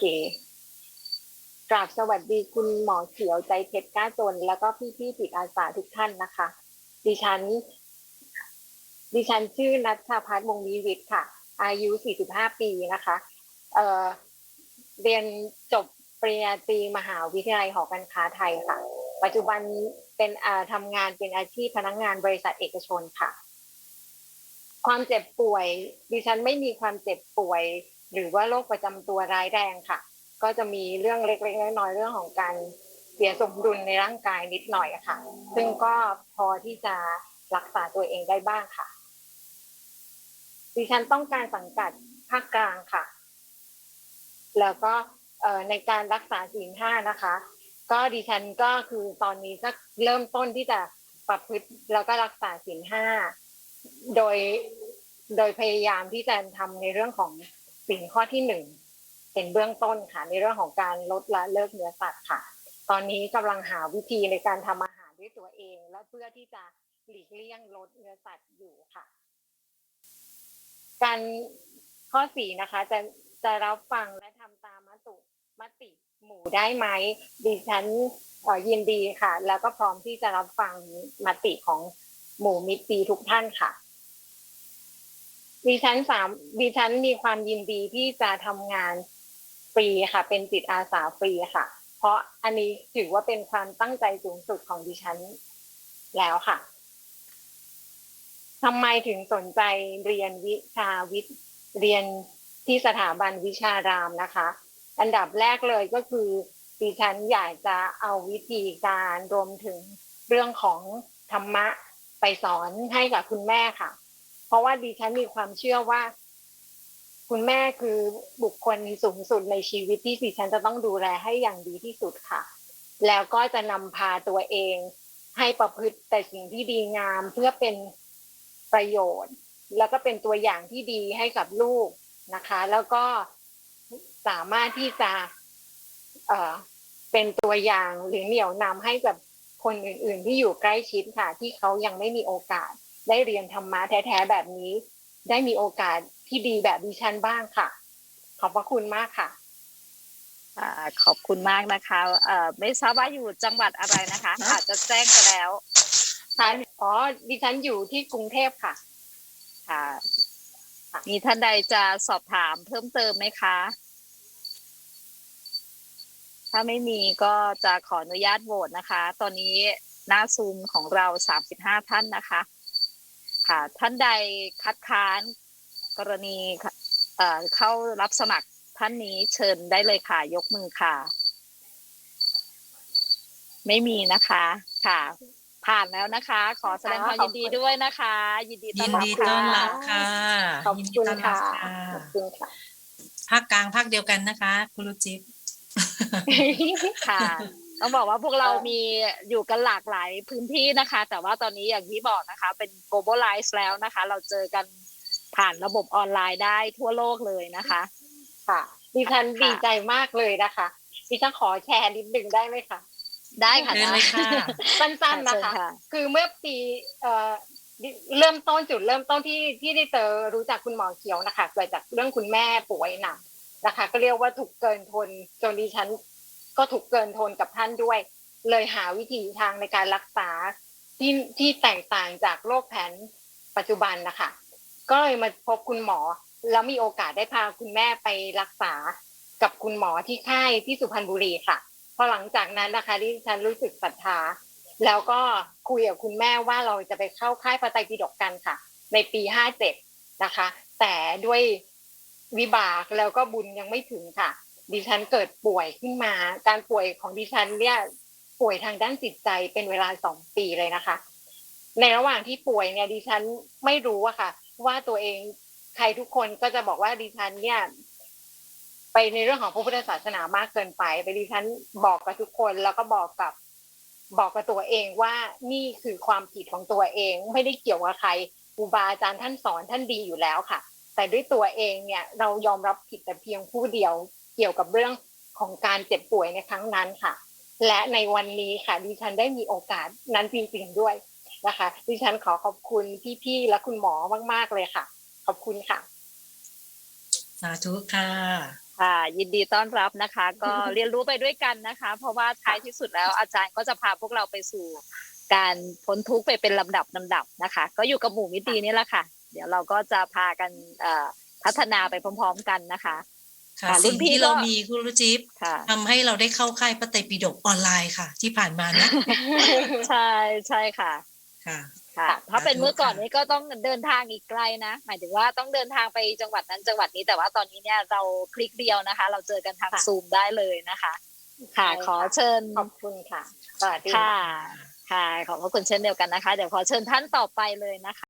เคกราบสวัสดีคุณหมอเขียวใจเพชรก้าจน แล้วก็พี่ๆจิตอาสาทุกท่านนะคะ ดิฉัน ดิฉันชื่อนัชชาพัฒน์วงวิวิทย์ค่ะ อายุ 45 ปีนะคะ เอ่อ เรียนจบปริญญาตรีมหาวิทยาลัยหอการค้าไทยค่ะ ปัจจุบันเป็นอ่าทำงานเป็นอาชีพพนักงานบริษัทเอกชนค่ะ ความเจ็บป่วย ดิฉันไม่มีความเจ็บป่วย หรือว่าโรคประจำตัวร้ายแรงค่ะ ก็จะมีเรื่องเล็กๆน้อยๆเรื่องของการเสียสมดุลในร่างกายนิดหน่อยค่ะ ซึ่งก็พอที่จะรักษาตัวเองได้บ้างค่ะ ดิฉันต้องการสังกัดภาคกลางค่ะ แล้วก็ในการรักษาศีลห้านะคะ ก็ดิฉันก็คือตอนนี้ก็เริ่มต้นที่จะประพฤติแล้วก็รักษาศีลห้าโดยโดยพยายามที่จะทำในเรื่องของ ศีลข้อที่หนึ่งเป็นเบื้องต้นค่ะในเรื่องของการลดละเลิกเนื้อสัตว์ค่ะ ตอนนี้กำลังหาวิธีในการทำอาหารด้วยตัวเอง และเพื่อที่จะหลีกเลี่ยงลดเนื้อสัตว์อยู่ค่ะ การข้อสี่นะคะจะจะรับฟังและทำตามมตุมติหมู่ได้ไหมดิฉันออยินดีค่ะ แล้วก็พร้อมที่จะรับฟังมติของหมู่มิตรีทุกท่านค่ะ ดิฉันสามดิฉันมีความยินดีที่จะทำงานฟรีค่ะ เป็นจิตอาสาฟรีค่ะ เพราะอันนี้ถือว่าเป็นความตั้งใจสูงสุดของดิฉันแล้วค่ะทำไมถึงสนใจเรียนวิชาวิทย์เรียนที่สถาบันวิชารามนะคะ อันดับแรกเลยก็คือดิฉันอยากจะเอาวิธีการรวมถึงเรื่องของธรรมะไปสอนให้กับคุณแม่ค่ะ เพราะว่าดิฉันมีความเชื่อว่า คุณแม่คือบุคคลสูงสุดในชีวิตที่ดิฉันจะต้องดูแลให้อย่างดีที่สุดค่ะ แล้วก็จะนำพาตัวเอง ให้ประพฤติแต่สิ่งที่ดีงามเพื่อเป็นประโยชน์ แล้วก็เป็นตัวอย่างที่ดีให้กับลูกนะคะ แล้วก็สามารถที่จะเอ่อเป็นตัวอย่างหรือเหนี่ยวนำให้กับคนอื่น ๆ ที่อยู่ใกล้ชิดค่ะ ที่เขายังไม่มีโอกาส ได้เรียนธรรมะแท้ๆแบบนี้ ได้มีโอกาสที่ดีแบบดิฉันบ้างค่ะ ขอบพระคุณมากค่ะอ่าขอบคุณมากนะคะเอ่อไม่ทราบว่าอยู่จังหวัดอะไรนะคะอาจจะแจ้งไปแล้วท่านอ๋อดิฉันอยู่ที่กรุงเทพค่ะค่ะ ค่ะ มีท่านใดจะสอบถามเพิ่มเติมไหมคะ ถ้าไม่มีก็จะขออนุญาตโหวตนะคะ ตอนนี้หน้าซูมของเรา35ท่านนะคะ ค่ะ ท่านใดคัดค้านกรณีเอ่อเข้ารับสมัครท่านนี้เชิญได้เลยค่ะ ยกมือค่ะ ไม่มีนะคะค่ะ ผ่านแล้วนะคะ ขอแสดงความยินดีด้วยนะคะ ยินดีต้ยิอนนรับดีค่ะต้อนรับค่ะขอบยินดีคุณต้อนรับค่ะค่ะขอบคุณค่ะภาคกลางภาคเดียวกันนะคะ คุณลูกจิ๊บค่ะ ต้องบอกว่าพวกเราเอ่อมีอยู่กันหลากหลายพื้นที่นะคะ แต่ว่าตอนนี้อย่างที่บอกนะคะ เป็น globalize แล้วนะคะ เราเจอกันผ่านระบบออนไลน์ได้ทั่วโลกเลยนะคะ ค่ะดิฉันค่ะดีใจมากเลยนะคะดิฉันขอแชร์นิดหนึ่งได้ไหมคะได้ค่ะเชิญได้เลยค่ะสั้นๆนะคะเชิญคือเมื่อปีเอ่อเริ่มต้นจุดเริ่มต้นที่ที่ได้เจอรู้จักคุณหมอเขียวนะคะเกิดจากเรื่องคุณแม่ป่วยหนักนะคะ ก็เรียกว่าถูกเกินทนจนดิฉัน ก็ถูกเกินทนกับท่านด้วย เลยหาวิธีทางในการรักษาที่ที่แตกต่างจากโรคแผนปัจจุบันนะคะก็เลยมาพบคุณหมอ แล้วมีโอกาสได้พาคุณแม่ไปรักษากับคุณหมอที่ค่ายที่สุพรรณบุรีค่ะพอหลังจากนั้นนะคะที่ฉันรู้สึกศรัทธาแล้วก็คุยกับคุณแม่ว่าเราจะไปเข้าค่ายพระไตรปิฎกกันค่ะ ในปีห้าเจ็ดนะคะ แต่ด้วยวิบากแล้วก็บุญยังไม่ถึงค่ะ ดิฉันเกิดป่วยขึ้นมา การป่วยของดิฉันเนี่ยป่วยทางด้านจิตใจเป็นเวลาสองปีเลยนะคะ ในระหว่างที่ป่วยเนี่ยดิฉันไม่รู้อะค่ะ ว่าตัวเองใครทุกคนก็จะบอกว่าดิฉันเนี่ยไปในเรื่องของพระพุทธศาสนามากเกินไป ไปดิฉันบอกกับทุกคนแล้วก็บอกกับบอกกับตัวเองว่านี่คือความผิดของตัวเอง ไม่ได้เกี่ยวกับใครครูบาอาจารย์ท่านสอนท่านดีอยู่แล้วค่ะ แต่ด้วยตัวเองเนี่ยเรายอมรับผิดแต่เพียงผู้เดียว กี่ยวกับเรื่องของการเจ็บป่วยในครั้งนั้นค่ะ และในวันนี้ค่ะดิฉันได้มีโอกาสนั้นจริงๆด้วยนะคะ ดิฉันขอขอบคุณพี่ๆและคุณหมอมากๆเลยค่ะ ขอบคุณค่ะ สาธุค่ะคค่ะยินดีต้อนรับนะคะ ก็เรียนรู้ไปด้วยกันนะคะ เพราะว่าท้ายที่สุดแล้วอาจารย์ก็จะพาพวกเราไปสู่ การพ้นทุกข์ไปเป็นลำดับลำดับนะคะ ก็อยู่กับหมู่มิตรีนี่แหละค่ะ เดี๋ยวเราก็จะพากันเอ่อพัฒนาไปพร้อม ๆ กันนะคะ ค่ะค่ะรุ่สิ่นงพี่ที่เราก็มีคุณลูกจิ๊บค่ะทำให้เราได้เข้าค่ายพระไตรปิฎกออนไลน์ค่ะ ที่ผ่านมานะใช่ใช่ค่ะค่ะค่ะค่ะถ้าเป็นเมื่อก่อนค่ะนี้ก็ต้องเดินทางอีกไกลนะ หมายถึงว่าต้องเดินทางไปจังหวัดนั้นจังหวัดนี้แต่ว่าตอนนี้เนี่ยเราคลิกเดียวนะคะ เราเจอกันทางค่ะซูมได้เลยนะคะค่ะใช่ค่ะ ขอเชิญขอบคุณค่ะสวัสดีค่ะ ค่ะ ขอบพระคุณเช่นเดียวกันนะคะ เดี๋ยวขอเชิญท่านต่อไปเลยนะคะ